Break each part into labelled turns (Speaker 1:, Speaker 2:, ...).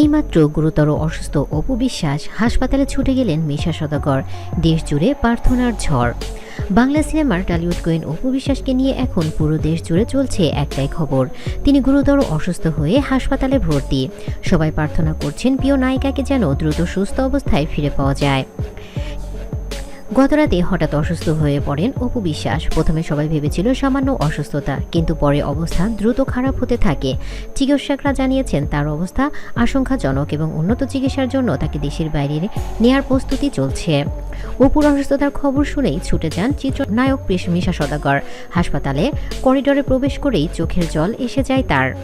Speaker 1: এইমাত্র গুরুতর অসুস্থ অপু বিশ্বাস হাসপাতালে ছুটে গেলেন মিশা সদাগর। দেশ জুড়ে প্রার্থনার ঝড়। বাংলা সিনেমার টালিউড কুইন অপু বিশ্বাসকে নিয়ে এখন পুরো দেশ জুড়ে চলছে একটাই খবর। তিনি গুরুতর অসুস্থ হয়ে হাসপাতালে ভর্তি। সবাই প্রার্থনা করছেন প্রিয় নায়িকাকে যেন দ্রুত সুস্থ অবস্থায় ফিরে পাওয়া যায়। গতরাতে হঠাৎ অসুস্থ হয়ে পড়েন অপু বিশ্বাস। প্রথমে সবাই ভেবেছিল সামান্য অসুস্থতা, কিন্তু পরে অবস্থা দ্রুত খারাপ হতে থাকে। চিকিৎসকরা জানিয়েছেন তার অবস্থা আশঙ্কাজনক এবং উন্নত চিকিৎসার জন্য তাকে দেশের বাইরে নেয়ার প্রস্তুতি চলছে। অপুর অসুস্থতার খবর শুনেই ছুটে যান চিত্রনায়ক মিশা সদাগর। হাসপাতালে করিডরে প্রবেশ করেই চোখের জল এসে যায় তার।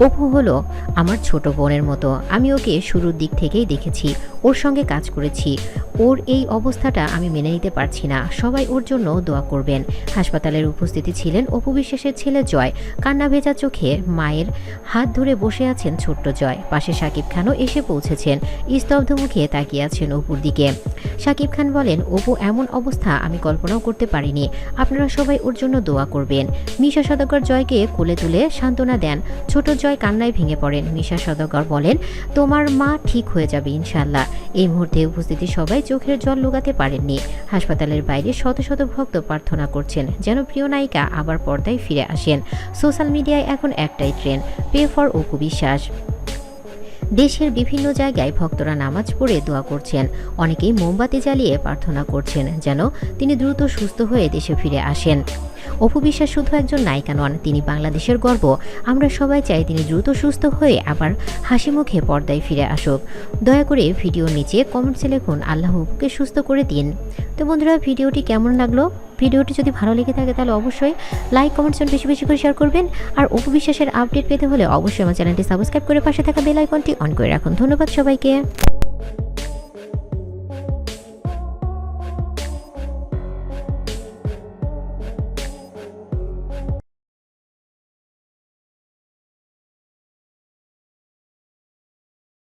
Speaker 1: অপু হলো আমার ছোট বোনের মতো। আমি ওকে শুরুর দিক থেকেই দেখেছি, ওর সঙ্গে কাজ করেছি। ওর এই অবস্থাটা আমি মেনে নিতে পারছি না। সবাই ওর জন্য দোয়া করবেন। হাসপাতালের উপস্থিতি ছিলেন অপু বিশ্বাসের ছেলে জয়। কান্না ভেজা চোখে মায়ের হাত ধরে বসে আছেন ছোট্ট জয়। পাশে সাকিব খানও এসে পৌঁছেছেন। স্তব্ধ মুখে তাকিয়ে আছেন অপুর দিকে। সাকিব খান বলেন, অপু, এমন অবস্থা আমি কল্পনাও করতে পারিনি। আপনারা সবাই ওর জন্য দোয়া করবেন। মিশা সদাগর জয়কে কোলে তুলে সান্ত্বনা দেন। ছোট জয় কান্নায় ভেঙে পড়েন। মিশা সদাগর বলেন, তোমার মা ঠিক হয়ে যাবে ইনশাল্লাহ এই মুহূর্তে উপস্থিতি সবাই চোখের জল লুগাতে পারেননি। হাসপাতালের বাইরে শত শত ভক্ত প্রার্থনা করছেন, যেন প্রিয় নায়িকা আবার পর্দায় ফিরে আসেন। সোশ্যাল মিডিয়ায় এখন একটাই trend, pay for Apu Biswas. দেশের বিভিন্ন জায়গায় ভক্তরা নামাজ পড়ে দোয়া করছেন। অনেকেই মোমবাতি জ্বালিয়ে প্রার্থনা করছেন যেন তিনি দ্রুত সুস্থ হয়ে দেশে ফিরে আসেন। অপু বিশ্বাস শুধু একজন নায়িকা নন, তিনি বাংলাদেশের গর্ব। আমরা সবাই চাই তিনি দ্রুত সুস্থ হয়ে আবার হাসি মুখে পর্দায় ফিরে আসুক। দয়া করে ভিডিওর নিচে কমেন্টসে লিখুন, আল্লাহ অপুকে সুস্থ করে দিন। তো বন্ধুরা, ভিডিওটি কেমন লাগল? ভিডিওটি যদি ভালো লেগে থাকে তাহলে অবশ্যই লাইক কমেন্টস বেশি বেশি করে শেয়ার করবেন। আর উপবিশ্বাসের আপডেট পেতে হলে অবশ্যই আমার চ্যানেলটি সাবস্ক্রাইব করে পাশে থাকা বেল আইকনটি অন করে রাখুন। ধন্যবাদ সবাইকে।